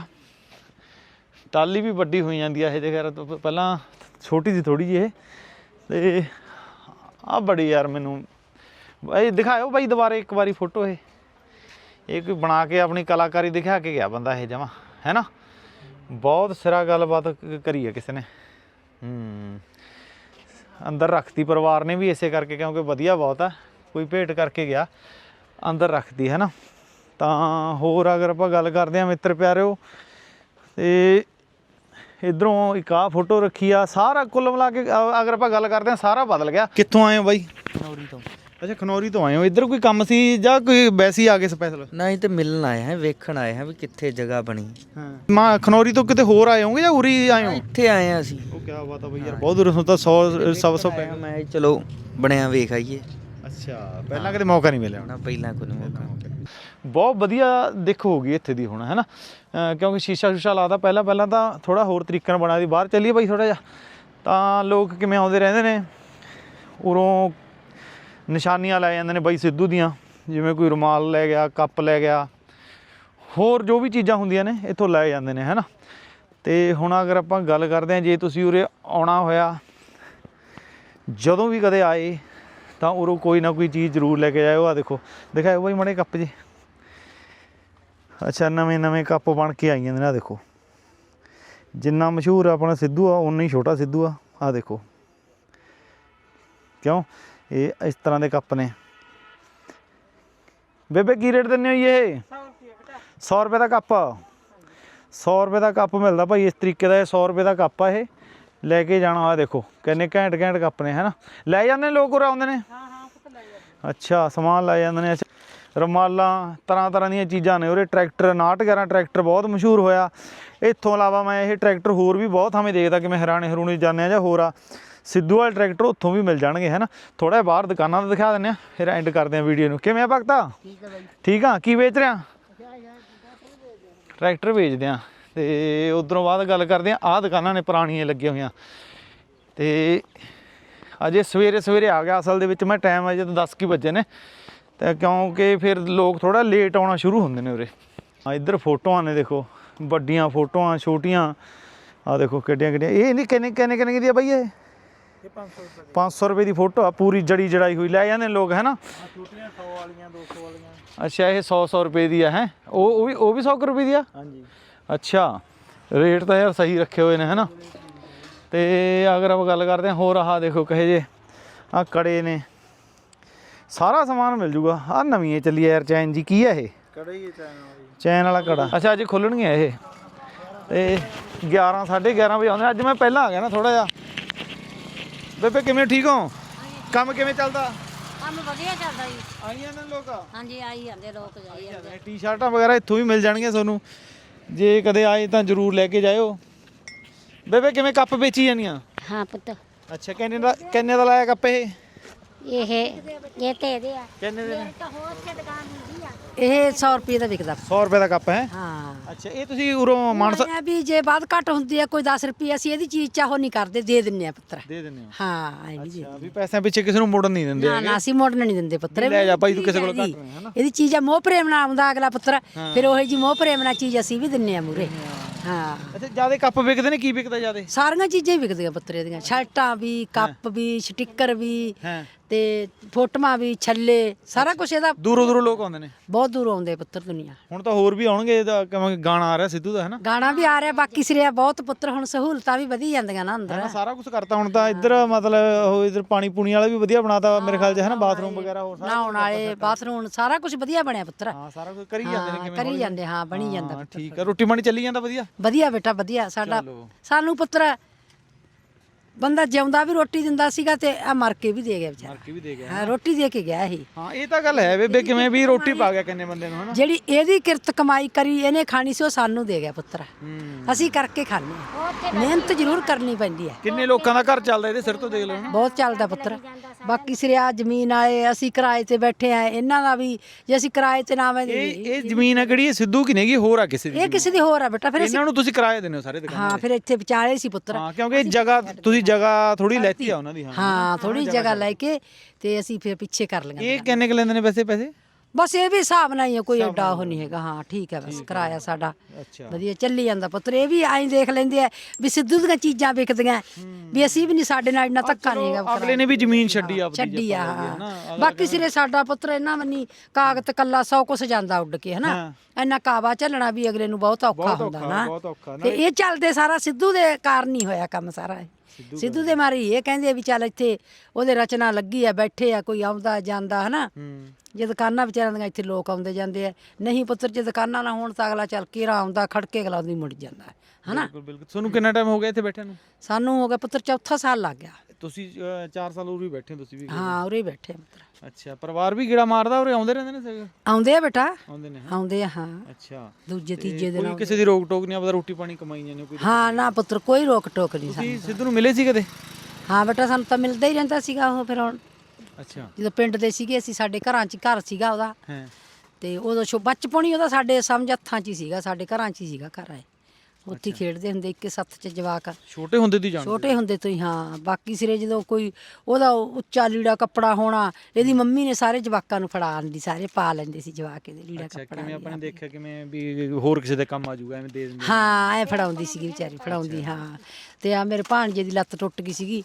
ਟਾਲੀ ਵੀ ਵੱਡੀ ਹੋਈ ਜਾਂਦੀ ਆ ਇਹ ਦੇ ਖੈਰ ਪਹਿਲਾਂ ਛੋਟੀ ਸੀ ਥੋੜੀ ਜਿਹੀ ਇਹ। ਤੇ ਆ ਬੜੀ ਯਾਰ ਮੈਨੂੰ। ਇਹ ਦਿਖਾਇਓ ਬਾਈ ਦੁਬਾਰੇ ਇੱਕ ਵਾਰੀ ਫੋਟੋ ਇਹ। ਇਹ ਕੋਈ ਬਣਾ ਕੇ ਆਪਣੀ ਕਲਾਕਾਰੀ ਦਿਖਾ ਕੇ ਗਿਆ ਬੰਦਾ ਇਹ ਜਮਾ, ਹੈ ਨਾ? ਬਹੁਤ ਸਿਰਾ ਗੱਲਬਾਤ ਕਰੀ ਹੈ ਕਿਸੇ ਨੇ। ਹੂੰ। ਅੰਦਰ ਰੱਖਤੀ ਪਰਿਵਾਰ ਨੇ ਵੀ ਇਸੇ ਕਰਕੇ ਕਿਉਂਕਿ ਵਧੀਆ ਬਹੁਤ ਆ ਕੋਈ ਭੇਟ ਕਰਕੇ ਗਿਆ ਅੰਦਰ ਰੱਖਤੀ ਹੈ ਨਾ ਤਾਂ ਹੋਰ ਅਗਰ ਆਪਾਂ ਗੱਲ ਕਰਦੇ ਹਾਂ ਮਿੱਤਰ ਪਿਆਰਿਓ ਤੇ ਇਧਰੋਂ ਇੱਕ ਆ ਫੋਟੋ ਰੱਖੀ ਆ ਸਾਰਾ ਕੁੱਲ ਮਿਲਾ ਕੇ ਅਗਰ ਆਪਾਂ ਗੱਲ ਕਰਦੇ ਹਾਂ ਸਾਰਾ ਬਦਲ ਗਿਆ। ਕਿੱਥੋਂ ਆਏ ਹੋ ਬਾਈ? ਖਨੌਰੀ ਤੋਂ। ਅੱਛਾ ਖਨੌਰੀ ਤੋਂ ਆਏ ਹੋ। ਇੱਧਰ ਕੋਈ ਕੰਮ ਸੀ ਜਾਂ ਕੋਈ ਵੈਸੇ ਹੀ ਆ ਗਏ ਸਪੈਸ਼ਲ ਨਹੀਂ ਤੇ ਮਿਲਣ ਆਏ ਹਾਂ ਵੇਖਣ ਆਏ ਹਾਂ ਵੀ ਕਿੱਥੇ ਜਗ੍ਹਾ ਬਣੀ। ਹਾਂ। ਮਾ ਖਨੌਰੀ ਤੋਂ ਕਿਤੇ ਹੋਰ ਆਏ ਹੋਗੇ ਜਾਂ ਉਰੀ ਆਏ ਹੋ? ਇੱਥੇ ਆਏ ਹਾਂ ਅਸੀਂ। ਉਹ ਕੀ ਬਾਤ ਆ ਬਈ ਯਾਰ ਬਹੁਤ ਦੂਰੋਂ ਤੋਂ ਤਾਂ 100 ਸਵਾ ਸੌ ਹਾਂ, ਮੈਂ ਕਿਹਾ ਚਲੋ ਬਣਿਆ ਵੇਖ ਆਈਏ। ਅੱਛਾ ਪਹਿਲਾਂ ਕਦੇ ਮੌਕਾ ਨਹੀਂ ਮਿਲਿਆ ਨਾ ਪਹਿਲਾਂ ਕੋਈ ਮੌਕਾ। ਬਹੁਤ ਵਧੀਆ ਦਿੱਖ ਹੋ ਗਈ ਇੱਥੇ ਦੀ ਹੁਣ ਹੈ ਨਾ? ਅਹ ਕਿਉਂਕਿ ਸ਼ੀਸ਼ਾ ਸ਼ੂਸ਼ਾ ਲਾਦਾ ਪਹਿਲਾਂ ਪਹਿਲਾਂ ਤਾਂ ਥੋੜਾ ਹੋਰ ਤਰੀਕੇ ਨਾਲ ਬਣਾ ਦੀ ਬਾਹਰ ਚੱਲੀਏ ਬਾਈ ਥੋੜਾ ਜਿਹਾ। ਤਾਂ ਲੋਕ ਕਿਵੇਂ ਆਉਂਦੇ ਰਹਿੰਦੇ ਨੇ? ਉਰੋਂ ਨਿਸ਼ਾਨੀਆਂ ਲੈ ਜਾਂਦੇ ਨੇ ਬਾਈ ਸਿੱਧੂ ਦੀਆਂ, ਜਿਵੇਂ ਕੋਈ ਰੁਮਾਲ ਲੈ ਗਿਆ, ਕੱਪ ਲੈ ਗਿਆ, ਹੋਰ ਜੋ ਵੀ ਚੀਜ਼ਾਂ ਹੁੰਦੀਆਂ ਨੇ ਇੱਥੋਂ ਲੈ ਜਾਂਦੇ ਨੇ ਹੈ ਨਾ ਤੇ ਹੁਣ ਅਗਰ ਆਪਾਂ ਗੱਲ ਕਰਦੇ ਹਾਂ, ਜੇ ਤੁਸੀਂ ਉਰੇ ਆਉਣਾ ਹੋਇਆ, ਜਦੋਂ ਵੀ ਕਦੇ ਆਏ, ਤਾਂ ਉਰੋਂ ਕੋਈ ਨਾ ਕੋਈ ਚੀਜ਼ ਜ਼ਰੂਰ ਲੈ ਕੇ ਜਾਇਓ। ਆ ਦੇਖੋ ਦਿਖਾਓ ਬਾਈ ਮੜੇ ਕੱਪ ਜੀ। ਅੱਛਾ, ਨਵੇਂ ਨਵੇਂ ਕੱਪ ਬਣ ਕੇ ਆਈ ਜਾਂਦੇ ਨੇ ਆ ਦੇਖੋ। ਜਿੰਨਾ ਮਸ਼ਹੂਰ ਆਪਣਾ ਸਿੱਧੂ ਆ ਉਨਾ ਹੀ ਛੋਟਾ ਸਿੱਧੂ ਆ ਆ ਦੇਖੋ। ਕਿਉਂ? ਇਹ ਇਸ ਤਰ੍ਹਾਂ ਦੇ ਕੱਪ ਨੇ। ਬੇਬੇ ਕੀ ਰੇਟ ਦਿੰਨੇ ਹੋ ਇਹ? 100 ਰੁਪਏ ਦਾ ਕੱਪ। 100 ਰੁਪਏ ਦਾ ਕੱਪ ਮਿਲਦਾ ਭਾਈ ਇਸ ਤਰੀਕੇ ਦਾ ਇਹ 100 ਰੁਪਏ ਦਾ ਕੱਪ ਆ ਇਹ। ਲੈ ਕੇ ਜਾਣਾ ਆ ਦੇਖੋ ਕਿੰਨੇ ਘੈਂਟ ਘੈਂਟ ਕੱਪ ਨੇ ਹੈਨਾ? ਲੈ ਜਾਂਦੇ ਨੇ ਲੋਕ ਉਰੇ ਆਉਂਦੇ ਨੇ? ਅੱਛਾ ਸਮਾਨ ਲੈ ਜਾਂਦੇ ਨੇ। ਰੁਮਾਲਾਂ ਤਰ੍ਹਾਂ ਤਰ੍ਹਾਂ ਦੀਆਂ ਚੀਜ਼ਾਂ ਨੇ ਉਰੇ। ਟਰੈਕਟਰ 911 ਟਰੈਕਟਰ ਬਹੁਤ ਮਸ਼ਹੂਰ ਹੋਇਆ। ਇੱਥੋਂ ਇਲਾਵਾ ਮੈਂ ਇਹ ਟਰੈਕਟਰ ਹੋਰ ਵੀ ਬਹੁਤ ਥਾਵੇਂ ਦੇਖਦਾ ਕਿ ਮੈਂ ਹਰਿਆਣੇ ਹਰੂਣੇ ਜਾਂਦੇ ਆ ਜਾਂ ਹੋਰ ਆ। ਸਿੱਧੂ ਵਾਲੇ ਟਰੈਕਟਰ ਉੱਥੋਂ ਵੀ ਮਿਲ ਜਾਣਗੇ ਹੈ ਨਾ ਥੋੜਾ ਬਾਹਰ ਦੁਕਾਨਾਂ ਦਾ ਦਿਖਾ ਦਿੰਦੇ ਆ ਫਿਰ ਐਂਡ ਕਰਦੇ ਆ ਵੀਡੀਓ ਨੂੰ। ਕਿਵੇਂ ਆ ਭਗਤਾ? ਠੀਕ ਆ ਬਾਈ। ਠੀਕ ਆ? ਕੀ ਵੇਚ ਰਿਹਾ? ਟਰੈਕਟਰ ਵੇਚਦੇ ਆ ਤੇ ਉਧਰੋਂ ਬਾਅਦ ਗੱਲ ਕਰਦੇ ਆ ਆਹ ਦੁਕਾਨਾਂ ਨੇ ਪੁਰਾਣੀਆਂ ਲੱਗੀਆਂ ਹੋਈਆਂ। ਤੇ ਅਜੇ ਸਵੇਰੇ ਸਵੇਰੇ ਆ ਗਿਆ ਅਸਲ ਦੇ ਵਿੱਚ ਮੈਂ ਟਾਈਮ ਅਜੇ ਤਾਂ 10 ਕੀ ਵਜੇ ਨੇ। ਤੇ ਕਿਉਂਕਿ ਫਿਰ ਲੋਕ ਥੋੜਾ ਲੇਟ ਆਉਣਾ ਸ਼ੁਰੂ ਹੁੰਦੇ ਨੇ ਉਰੇ। ਆ ਇੱਧਰ ਫੋਟੋਆਂ ਨੇ ਦੇਖੋ ਵੱਡੀਆਂ ਫੋਟੋਆਂ ਛੋਟੀਆਂ। ਆ ਦੇਖੋ ਕਿੱਡੀਆਂ ਕਿੱਡੀਆਂ ਇਹ ਨਹੀਂ ਕਿੰਨੇ ਕਿੰਨੇ ਕਿੰਨੇ ਦੀ ਆ ਬਾਈ ਇਹ? ਇਹ 500 ਰੁਪਏ 500 ਰੁਪਏ ਦੀ ਫੋਟੋ ਆ ਪੂਰੀ ਜੜੀ ਜੜਾਈ ਹੋਈ ਲੈ ਜਾਂਦੇ ਨੇ ਲੋਕ ਹੈ ਨਾ? ਛੋਟੀਆਂ 100 ਵਾਲੀਆਂ 200 ਵਾਲੀਆਂ। ਅੱਛਾ ਇਹ 100 100 ਰੁਪਏ ਦੀ ਆ ਹੈ? ਉਹ ਉਹ ਵੀ ਉਹ ਵੀ 100 ਕੁ ਰੁਪਏ ਦੀ ਆ? ਹਾਂਜੀ। ਅੱਛਾ ਰੇਟ ਤਾਂ ਯਾਰ ਸਹੀ ਰੱਖੇ ਹੋਏ ਨੇ ਹੈ ਨਾ? ਤੇ ਅਗਰ ਆਪਾਂ ਗੱਲ ਕਰਦੇ ਹਾਂ ਹੋਰ ਆਹ ਦੇਖੋ ਕਹੇ ਜੇ ਆ ਕੜੇ ਨੇ। ਸਾਰਾ ਸਮਾਨ ਮਿਲ ਜੂਗਾ। ਆ ਨਵੀਂ ਇਹ ਚੱਲੀ ਯਾਰ ਚੈਨ ਜੀ ਕੀ ਆ ਇਹ? ਚੈਨ ਵਾਲੀ। ਚੈਨ ਵਾਲਾ ਕੜਾ। ਅੱਛਾ ਅੱਜ ਖੁੱਲਣਗੀਆਂ ਇਹ। ਤੇ 11 11:30 ਵਜੇ ਆਉਂਦੇ ਅੱਜ ਮੈਂ ਪਹਿਲਾਂ ਆ ਗਿਆ ਨਾ ਥੋੜਾ ਜਿਹਾ। ਬੇਬੇ ਕਿਵੇਂ ਠੀਕ ਹੋ? ਕੰਮ ਕਿਵੇਂ ਚੱਲਦਾ? ਕੰਮ ਵਧੀਆ ਚੱਲਦਾ ਜੀ। ਆਈਆਂ ਨੇ ਲੋਕ? ਹਾਂਜੀ ਆਈ ਜਾਂਦੇ ਲੋਕ ਜਾਈ ਜਾਂਦੇ ਟੀ-ਸ਼ਰਟਾਂ ਵਗੈਰਾ ਇੱਥੋਂ ਵੀ ਮਿਲ ਜਾਣਗੀਆਂ ਤੁਹਾਨੂੰ। ਜੇ ਕਦੇ ਆਏ ਤਾਂ ਜ਼ਰੂਰ ਲੈ ਕੇ ਜਾਇਓ। ਬੇਬੇ ਕਿਵੇਂ ਕੱਪ ਵੇਚੀ ਜਾਂਦੀਆਂ? ਹਾਂ ਪੁੱਤ। ਅੱਛਾ ਕਿੰਨੇ ਦਾ ਕਿੰਨੇ ਦਾ ਲਾਇਆ ਕੱਪ ਇਹ? ਇਹ ਇਹ ਤੇ ਇਹਦੇ ਆ। ਕਿੰਨੇ ਦੇ ਤਾਂ ਹੋਰ ਤੇ ਦੁਕਾਨ ਇਹ 100 ਰੁਪਏ ਦਾ ਵਿਕਦਾ। 100 ਰੁਪਏ ਦਾ ਕੱਪ ਹੈ? ਹਾਂ। ਅੱਛਾ ਇਹ ਤੁਸੀਂ ਉਰੋਂ ਮਾਨਸਾ ਇਹ ਵੀ ਜੇ ਬਾਅਦ ਘੱਟ ਹੁੰਦੀ ਹੈ ਕੋਈ 10 ਰੁਪਏ ਅਸੀਂ ਇਹਦੀ ਚੀਜ਼ ਚਾਹੋ ਨਹੀਂ ਕਰਦੇ ਦੇ ਦਿੰਨੇ ਆ ਪੁੱਤਰ। ਦੇ ਦਿੰਦੇ ਹੋ। ਹਾਂ ਐ ਜੀ ਅੱਛਾ ਵੀ ਪੈਸਿਆਂ ਪਿੱਛੇ ਕਿਸੇ ਨੂੰ ਮੋੜਨ ਨਹੀਂ ਦਿੰਦੇ ਨਾ ਨਾ ਅਸੀਂ ਮੋੜਨ ਨਹੀਂ ਦਿੰਦੇ ਪੁੱਤਰ ਲੈ ਜਾ ਭਾਈ ਤੂੰ ਕਿਸੇ ਕੋਲ ਘੱਟ ਨਹੀਂ, ਹਨਾ? ਇਹਦੀ ਚੀਜ਼ ਆ ਮੋਹ ਪ੍ਰੇਮ ਨਾਲ ਆਉਂਦਾ ਅਗਲਾ ਪੁੱਤਰ ਫਿਰ ਉਹੀ ਜੀ ਮੋਹ ਪ੍ਰੇਮ ਨਾਲ ਚੀਜ਼ ਅਸੀਂ ਵੀ ਦਿੰਨੇ ਆ ਮੂਰੇ ਹਾਂ। ਅੱਛਾ ਜ਼ਿਆਦਾ ਕੱਪ ਵਿਕਦੇ ਨੇ ਕੀ ਵਿਕਦਾ ਜ਼ਿਆਦਾ? ਸਾਰੀਆਂ ਚੀਜ਼ਾਂ ਹੀ ਵਿਕਦੀਆਂ ਪੁੱਤਰ ਇਹਦੀਆਂ ਸ਼ਰਟਾਂ ਵੀ ਕੱਪ ਵੀ ਸਟicker ਵੀ ਹਾਂ। ਤੇ ਫੋਟੋਆਂ ਵੀ ਛੱਲੇ ਸਾਰਾ ਕੁਝ ਇਹਦਾ ਦੂਰੋਂ ਦੂਰੋਂ ਲੋਕ ਆਉਂਦੇ ਨੇ? ਬਹੁਤ ਦੂਰ ਆਉਂਦੇ ਪੁੱਤਰ ਦੁਨੀਆ। ਹੁਣ ਤਾਂ ਹੋਰ ਵੀ ਆਉਣਗੇ ਇਹਦਾ ਕਿਵੇਂ ਗਾਣਾ ਆ ਰਿਹਾ ਸਿੱਧੂ ਦਾ ਹੈ ਨਾ? ਗਾਣਾ ਵੀ ਆ ਰਿਹਾ ਬਾਕੀ ਸਿਰਿਆ ਬਹੁਤ ਪੁੱਤਰ ਹੁਣ ਸਹੂਲਤਾਂ ਵੀ ਵਧੀ ਜਾਂਦੀਆਂ ਨਾ ਅੰਦਰ। ਸਾਰਾ ਕੁਝ ਕਰਤਾ ਹੁਣ ਤਾਂ ਇੱਧਰ ਮਤਲਬ ਉਹ ਇੱਧਰ ਪਾਣੀ ਪੂਣੀ ਵਾਲਾ ਵੀ ਵਧੀਆ ਬਣਾਤਾ ਮੇਰੇ ਖਿਆਲ 'ਚ ਹੈ ਨਾ ਬਾਥਰੂਮ ਵਗੈਰਾ ਹੋਰ ਸਾਰਾ ਨਹਾਉਣ ਵਾਲੇ ਬਾਥਰੂਮ ਸਾਰਾ ਕੁਝ ਵਧੀਆ ਬਣਿਆ ਪੁੱਤਰ। ਹਾਂ ਸਾਰਾ ਕੁਝ ਕਰੀ ਜਾਂਦੇ ਨੇ ਕਿਵੇਂ ਕਰੀ ਜਾਂਦੇ ਹਾਂ ਬਣੀ ਜਾਂਦਾ ਠੀਕ ਆ ਰੋਟੀ ਪਾਣੀ ਚੱਲੀ ਜਾਂਦਾ ਵਧੀਆ? ਵਧੀਆ ਬੇਟਾ ਵਧੀਆ ਸਾਡਾ। ਸਾਨੂੰ ਪੁੱਤਰ ਬੰਦਾ ਜਿਉਂਦਾ ਵੀ ਰੋਟੀ ਦਿੰਦਾ ਸੀਗਾ ਤੇ ਆ ਮਰ ਕੇ ਵੀ ਦੇ ਗਿਆ ਵਿਚਾਰਾ। ਮਾਰਕੀ ਵੀ ਦੇ ਗਿਆ ਹਾਂ ਰੋਟੀ ਦੇ ਕੇ ਗਿਆ ਇਹ ਹਾਂ ਇਹ ਤਾਂ ਗੱਲ ਹੈ ਬੇਬੇ ਕਿਵੇਂ ਵੀ ਰੋਟੀ ਪਾ ਗਿਆ ਕਿੰਨੇ ਬੰਦੇ ਨੂੰ ਹਨਾ? ਜਿਹੜੀ ਇਹਦੀ ਕਿਰਤ ਕਮਾਈ ਕਰੀ ਇਹਨੇ ਖਾਣੀ ਸੀ ਉਹ ਸਾਨੂੰ ਦੇ ਗਿਆ ਪੁੱਤਰ। ਅਸੀਂ ਕਰਕੇ ਖਾਂਦੇ ਹਾਂ ਮਿਹਨਤ ਜ਼ਰੂਰ ਕਰਨੀ ਪੈਂਦੀ ਹੈ ਕਿੰਨੇ ਲੋਕਾਂ ਦਾ ਘਰ ਚੱਲਦਾ ਇਹਦੇ ਸਿਰ ਤੋਂ ਦੇਖ ਲਓ ਹਨਾ? ਬਹੁਤ ਚੱਲਦਾ ਪੁੱਤਰ। ਬਾਕੀ ਸਿਰਿਆ ਜ਼ਮੀਨ ਆਏ ਅਸੀਂ ਕਿਰਾਏ ਤੇ ਬੈਠੇ ਆ ਇਹਨਾਂ ਦਾ ਵੀ ਜੇ ਅਸੀਂ ਕਿਰਾਏ ਤੇ ਨਾ ਆਵਾਂਗੇ ਇਹ ਇਹ ਜ਼ਮੀਨ ਆ ਕਿਹੜੀ ਇਹ ਸਿੱਧੂ ਕੀ ਨੇਗੀ ਹੋਰ ਆ ਕਿਸੇ ਦੀ ਇਹ ਕਿਸੇ ਦੀ ਹੋਰ ਆ ਬੇਟਾ ਫਿਰ ਅਸੀਂ ਇਹਨਾਂ ਨੂੰ ਤੁਸੀਂ ਕਿਰਾਏ ਦਿੰਦੇ ਹੋ ਸਾਰੇ ਦੁਕਾਨ ਹਾਂ ਫਿਰ ਇੱਥੇ ਵਿਚਾਲੇ ਸੀ ਪੁੱਤਰ। ਹਾਂ ਕਿਉਂਕਿ ਇਹ ਜਗ੍ਹਾ ਤੁਸੀਂ ਜਗ੍ਹਾ ਥੋੜੀ ਲੈਤੀ ਆ ਉਹਨਾਂ ਦੀ ਹਾਂ। ਹਾਂ ਥੋੜੀ ਜਗ੍ਹਾ ਲੈ ਕੇ ਤੇ ਅਸੀਂ ਫਿਰ ਪਿੱਛੇ ਕਰ ਲਈਆਂ ਇਹ ਕਿੰਨੇ ਕੁ ਲੈਂਦੇ ਨੇ ਪੈਸੇ ਪੈਸੇ? ਬਸ ਇਹ ਵੀ ਹਿਸਾਬ ਨਾਲ ਹੀ ਹੈ ਕੋਈ ਐਡਾ ਉਹ ਨਹੀਂ ਹੈਗਾ। ਹਾਂ ਠੀਕ ਹੈ ਬਸ ਕਿਰਾਇਆ ਸਾਡਾ ਅੱਛਾ। ਵਧੀਆ ਚੱਲੀ ਜਾਂਦਾ ਪੁੱਤਰ ਇਹ ਵੀ ਐਂ ਦੇਖ ਲੈਂਦੇ ਆ ਵੀ ਸਿੱਧੂ ਦੀਆਂ ਚੀਜ਼ਾਂ ਵਿਕਦੀਆਂ। ਵੀ ਅਸੀਂ ਵੀ ਨਹੀਂ ਸਾਡੇ ਨਾਲ ਇੰਨਾ ਧੱਕਾ ਨਹੀਂ ਹੈਗਾ ਅਗਲੇ ਨੇ ਵੀ ਜ਼ਮੀਨ ਛੱਡੀ ਆਪਦੀ ਛੱਡੀ ਆ। ਬਾਕੀ ਸਿਰੇ ਸਾਡਾ ਪੁੱਤਰ ਇਹਨਾਂ ਮੰਨੀ ਕਾਗਜ਼ ਕੱਲਾ ਸੌ ਕੁਛ ਜਾਂਦਾ ਉੱਡ ਕੇ ਹਨਾ? ਇੰਨਾ ਕਾਵਾ ਚੱਲਣਾ ਵੀ ਅਗਲੇ ਨੂੰ ਬਹੁਤ ਔਖਾ ਹੁੰਦਾ ਨਾ। ਤੇ ਇਹ ਚੱਲਦੇ ਸਾਰਾ ਸਿੱਧੂ ਦੇ ਕਾਰਨ ਹੀ ਹੋਇਆ ਕੰਮ ਸਾਰਾ ਇਹ। ਸਿੱਧੂ ਦੇ ਮਾਰੀ ਇਹ ਕਹਿੰਦੇ ਵੀ ਚੱਲ ਇੱਥੇ ਉਹਦੇ ਰਚਨਾ ਲੱਗੀ ਆ ਬੈਠੇ ਆ ਕੋਈ ਆਉਂਦਾ ਜਾਂਦਾ ਹਨਾ? ਜੇ ਦੁਕਾਨਾਂ ਵਿਚਾਰਿਆਂ ਦੀਆਂ ਇੱਥੇ ਲੋਕ ਆਉਂਦੇ ਜਾਂਦੇ ਆ। ਨਹੀਂ ਪੁੱਤਰ ਜੇ ਦੁਕਾਨਾਂ ਨਾ ਹੋਣ ਤਾਂ ਅਗਲਾ ਚੱਲ ਕੇਰਾ ਆਉਂਦਾ ਖੜਕੇ ਗਲਾਉਂਦੀ ਮੁੜ ਜਾਂਦਾ ਹਨਾ? ਬਿਲਕੁਲ ਬਿਲਕੁਲ। ਤੁਹਾਨੂੰ ਕਿੰਨਾ ਟਾਈਮ ਹੋ ਗਿਆ ਇੱਥੇ ਬੈਠੇ ਨੂੰ? ਸਾਨੂੰ ਹੋ ਗਿਆ ਪੁੱਤਰ ਚੌਥਾ ਸਾਲ ਲੱਗ ਗਿਆ। ਤੁਸੀਂ 4 ਸਾਲ ਉਰੇ ਹੀ ਬੈਠੇ ਹੋ ਤੁਸੀਂ ਵੀ ਹਾਂ ਉਰੇ ਹੀ ਬੈਠੇ ਪੁੱਤਰ ਅੱਛਾ ਪਰਿਵਾਰ ਵੀ ਗੇੜਾ ਮਾਰਦਾ ਉਰੇ? ਆਉਂਦੇ ਰਹਿੰਦੇ ਨੇ ਸਗੋਂ? ਆਉਂਦੇ ਆ ਬੇਟਾ। ਆਉਂਦੇ ਨੇ ਹਾਂ। ਆਉਂਦੇ ਆ ਹਾਂ। ਅੱਛਾ। ਦੂਜੇ ਤੇ ਤੀਜੇ ਦਿਨ ਕੋਈ ਕਿਸੇ ਦੀ ਰੋਕ ਟੋਕ ਨਹੀਂ? ਆਪਦਾ ਰੋਟੀ ਪਾਣੀ ਕਮਾਈ ਜਾਂਦੇ ਹੋ ਕੋਈ ਹਾਂ ਨਾ ਪੁੱਤਰ ਕੋਈ ਰੋਕ ਟੋਕ ਨਹੀਂ ਸਾਨੂੰ ਤੁਸੀਂ ਸਿੱਧੂ ਨੂੰ ਮਿਲੇ ਸੀ ਕਦੇ? ਹਾਂ ਬੇਟਾ ਸਾਨੂੰ ਤਾਂ ਮਿਲਦਾ ਹੀ ਰਹਿੰਦਾ ਸੀਗਾ ਉਹ ਫਿਰ ਹੁਣ। ਅੱਛਾ। ਜਦੋਂ ਪਿੰਡ ਦੇ ਸੀਗੇ ਅਸੀਂ ਸਾਡੇ ਘਰਾਂ 'ਚ ਘਰ ਸੀਗਾ ਉਹਦਾ। ਹਾਂ। ਤੇ ਉਦੋਂ ਬਚਪਨ ਹੀ ਉਹਦਾ ਸਾਡੇ ਸਮਝ ਹੱਥਾਂ 'ਚ ਹੀ ਸੀਗਾ ਸਾਡੇ ਘਰਾਂ 'ਚ ਹੀ ਸੀਗਾ ਘਰ ਹੈ ਉੱਥੇ ਹੀ ਖੇਡਦੇ ਹੁੰਦੇ ਇੱਕੇ ਸੱਤ 'ਚ ਜਵਾਕ। ਛੋਟੇ ਹੁੰਦੇ ਦੀ ਜਾਣਦੇ ਛੋਟੇ ਹੁੰਦੇ ਤੋਂ ਹੀ ਹਾਂ। ਬਾਕੀ ਸਿਰੇ ਜਦੋਂ ਕੋਈ ਉਹਦਾ ਉੱਚਾ ਲੀੜਾ ਕੱਪੜਾ ਹੋਣਾ ਇਹਦੀ ਮੰਮੀ ਨੇ ਸਾਰੇ ਜਵਾਕਾਂ ਨੂੰ ਫੜਾ ਆਂਦੀ ਸਾਰੇ ਪਾ ਲੈਂਦੇ ਸੀ ਜਵਾਕ ਇਹਦੇ ਲੀੜਾ ਅੱਛਾ ਕੱਪੜਾ ਕਿਵੇਂ ਆਪਾਂ ਨੇ। ਦੇਖਿਆ ਕਿਵੇਂ ਵੀ ਹੋਰ ਕਿਸੇ ਦੇ ਕੰਮ ਆ ਜਾਊਗਾ ਐਵੇਂ ਦੇ ਦਿੰਦੇ ਹਾਂ ਐ ਫੜਾਉਂਦੀ ਸੀਗੀ ਵਿਚਾਰੀ ਫੜਾਉਂਦੀ ਹਾਂ। ਤੇ ਆ ਮੇਰੇ ਭਾਣਜੇ ਦੀ ਲੱਤ ਟੁੱਟ ਗਈ ਸੀਗੀ।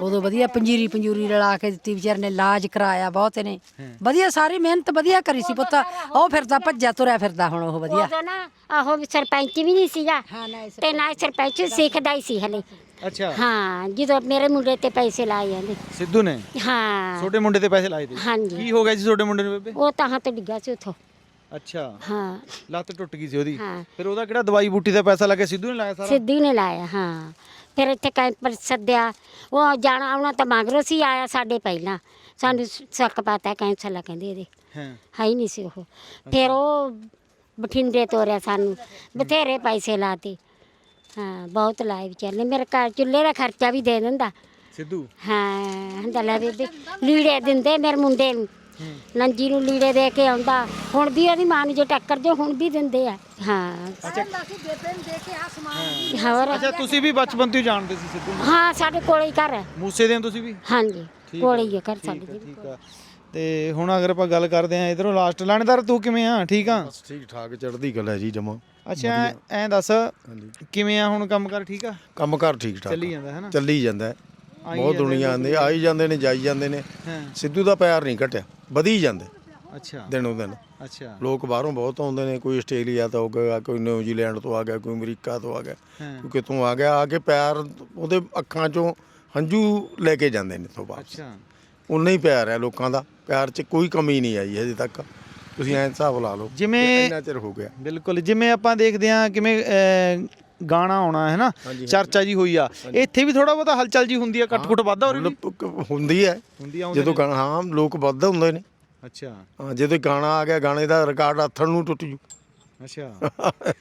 ਉਦੋਂ ਵਧੀਆ ਪੰਜੀਰੀ ਪੰਜੂਰੀ ਰਲਾ ਕੇ ਦਿੱਤੀ ਵਿਚਾਰੇ ਨੇ ਇਲਾਜ ਕਰਾਇਆ ਬਹੁਤ ਨੇ ਵਧੀਆ ਸਾਰੀ ਮਿਹਨਤ ਵਧੀਆ ਕਰੀ ਸੀ ਪੁੱਤ। ਉਹ ਫਿਰਦਾ ਭੱਜਿਆ ਤੁਰਿਆ ਫਿਰਦਾ ਹੁਣ ਉਹ ਵਧੀਆ। ਉਦੋਂ ਨਾ ਆਹੋ ਵੀ ਸਰਪੰਚ ਵੀ ਨਹੀਂ ਸੀਗਾ। ਤੇ ਨਾ ਸਰਪੰਚ ਸਿੱਖਦਾ ਹੀ ਸੀ ਹਲੇ ਅੱਛਾ ਹਾਂ ਜਦੋਂ ਮੇਰੇ ਮੁੰਡੇ ਤੇ ਪੈਸੇ ਲਾਏ ਜਾਂਦੇ ਸਿੱਧੂ ਨੇ ਹਾਂ ਛੋਟੇ ਮੁੰਡੇ ਤੇ ਪੈਸੇ ਲਾਏ ਤੇ ਹਾਂਜੀ ਕੀ ਹੋ ਗਿਆ ਜੀ ਛੋਟੇ ਮੁੰਡੇ ਨੂੰ ਬੇਬੇ ਉਹ ਤਾਂ ਹੱਥ ਡਿੱਗਾ ਸੀ ਉਥੋਂ ਅੱਛਾ ਹਾਂ ਲੱਤ ਟੁੱਟ ਗਈ ਸੀ ਉਹਦੀ ਹਾਂ। ਫਿਰ ਉਹਦਾ ਕਿਹੜਾ ਦਵਾਈ ਬੂਟੀ ਦਾ ਪੈਸਾ ਲੱਗੇ ਸਿੱਧੂ ਨੇ ਲਾਇਆ ਸਾਰਾ ਸਿੱਧੀ ਨੇ ਲਾਇਆ ਹਾਂ ਫਿਰ ਇੱਥੇ ਕੈਂਪ ਪਰ ਸੱਦਿਆ ਉਹ ਜਾਣਾ ਆਉਣਾ ਤਾਂ ਮਗਰੋਂ ਸੀ ਆਇਆ ਸਾਡੇ ਪਹਿਲਾਂ ਸਾਨੂੰ ਸ਼ੱਕ ਪਾਤਾ ਕੈਂਸਰ ਲਾ ਕਹਿੰਦੇ ਇਹਦੇ ਹਾਂ ਹੈ ਹੀ ਨਹੀਂ ਸੀ ਉਹ ਫਿਰ ਉਹ ਬਠਿੰਡੇ ਤੋਰਿਆ ਸਾਨੂੰ। ਬਥੇਰੇ ਪੈਸੇ ਲਾਤੇ। ਹਾਂ ਬਹੁਤ ਲਾਏ ਵਿਚਾਰੇ ਮੇਰੇ ਘਰ ਚੁੱਲ੍ਹੇ ਦਾ ਖਰਚਾ ਵੀ ਦੇ ਦਿੰਦਾ। ਸਿੱਧੂ? ਹਾਂ ਹੁੰਦਾ ਲੈ ਬੇਬੇ ਲੀੜੇ ਦਿੰਦੇ ਮੇਰੇ ਮੁੰਡੇ ਨੂੰ। ਲੰਜੀ ਨੂੰ ਲੀੜੇ ਦੇ ਕੇ ਆਉਂਦਾ। ਹੁਣ ਵੀ ਉਹਦੀ ਮਾਂ ਨੂੰ ਜੇ ਟੱਕਰ ਜੋ ਹੁਣ ਵੀ ਦਿੰਦੇ ਆ। ਹਾਂ। ਹੋਰ? ਅੱਛਾ ਤੁਸੀਂ ਵੀ ਬਚਪਨ ਤੋਂ ਹੀ ਜਾਣਦੇ ਸੀ ਸਿੱਧੂ ਨੂੰ? ਹਾਂ ਸਾਡੇ ਕੋਲੇ ਹੀ ਘਰ ਹੈ। ਮੂਸੇ ਦੇ ਹੋ ਤੁਸੀਂ ਵੀ? ਹਾਂਜੀ। ਕੋਲੇ ਹੈ, ਹੀ ਘਰ ਸਾਡੇ ਜੀ। ਠੀਕ ਆ। ਤੇ ਹੁਣ ਅਗਰ ਆਪਾਂ ਗੱਲ ਕਰਦੇ ਆਂ ਇਧਰੋਂ ਲਾਸਟ ਲਾਣੇਦਾਰ ਤੂੰ ਕਿਵੇਂ ਆ? ਠੀਕ ਆ? ਠੀਕ ਠਾਕ ਚੜ੍ਹਦੀ ਕਲਾ ਜੀ ਜਮਾ। ਅੱਛਾ ਐਂ ਦੱਸ ਕਿਵੇਂ ਆ ਹੁਣ ਕੰਮ ਕਰ ਠੀਕ ਆ? ਕੰਮ ਕਾਰ ਠੀਕ ਠਾਕ ਚੱਲੀ ਜਾਂਦਾ ਹੈ ਨਾ ਚੱਲੀ ਜਾਂਦਾ ਬਹੁਤ ਦੁਨੀਆ ਆਂਦੀ ਆਈ ਜਾਂਦੇ ਨੇ ਜਾਈ ਜਾਂਦੇ ਨੇ। ਸਿੱਧੂ ਦਾ ਪਿਆਰ ਨਹੀਂ ਘਟਿਆ ਵਧੀ ਜਾਂਦੇ। ਅੱਛਾ। ਦਿਨੋਂ ਦਿਨ। ਅੱਛਾ। ਲੋਕ ਬਾਹਰੋਂ ਬਹੁਤ ਆਉਂਦੇ ਨੇ ਕੋਈ ਆਸਟ੍ਰੇਲੀਆ ਤੋਂ ਆ ਗਿਆ ਕੋਈ ਨਿਊਜ਼ੀਲੈਂਡ ਤੋਂ ਆ ਗਿਆ ਕੋਈ ਅਮਰੀਕਾ ਤੋਂ ਆ ਗਿਆ। ਕੋਈ ਕਿਤੋਂ ਆ ਗਿਆ ਆ ਕੇ ਪਿਆਰ ਉਹਦੇ ਅੱਖਾਂ 'ਚੋਂ ਹੰਝੂ ਲੈ ਕੇ ਜਾਂਦੇ ਨੇ ਤੋਂ ਵਾਪਸ। ਅੱਛਾ। ਉਨਾ ਹੀ ਪਿਆਰ ਹੈ ਲੋਕਾਂ ਦਾ। ਪਿਆਰ 'ਚ ਕੋਈ ਕਮੀ ਨਹੀਂ ਆਈ ਹਜੇ ਤੱਕ। ਤੁਸੀਂ ਐਂ ਹਿਸਾਬ ਲਾ ਲਓ ਜਿਵੇਂ- ਇੰਨਾ ਚਿਰ ਹੋ ਗਿਆ। ਬਿਲਕੁਲ ਜਿਵੇਂ ਆਪਾਂ ਦੇਖਦੇ ਆ ਕਿਵੇਂ ਅਹ, ਗਾਣਾ ਆਉਣਾ ਹੈ ਨਾ ਚਰਚਾ ਜੀ ਹੋਈ ਆ ਇੱਥੇ ਵੀ ਥੋੜਾ ਬਹੁਤਾ ਹਲਚਲ ਜੀ ਹੁੰਦੀ ਆ ਕੱਟ-ਕੁੱਟ ਵੱਧਦਾ ਹੋਰ ਵੀ? ਮਤਲਬ ਹੁੰਦੀ ਹੈ। ਹੁੰਦੀ ਆ ਜਦੋਂ ਗਾਣਾ ਹਾਂ ਲੋਕ ਵੱਧ ਹੁੰਦੇ ਨੇ। ਅੱਛਾ। ਹਾਂ ਜਦੋਂ ਗਾਣਾ ਆ ਗਿਆ ਗਾਣੇ ਦਾ ਰਿਕਾਰਡ ਆਥਣ ਨੂੰ ਟੁੱਟ ਜੂ। ਅੱਛਾ।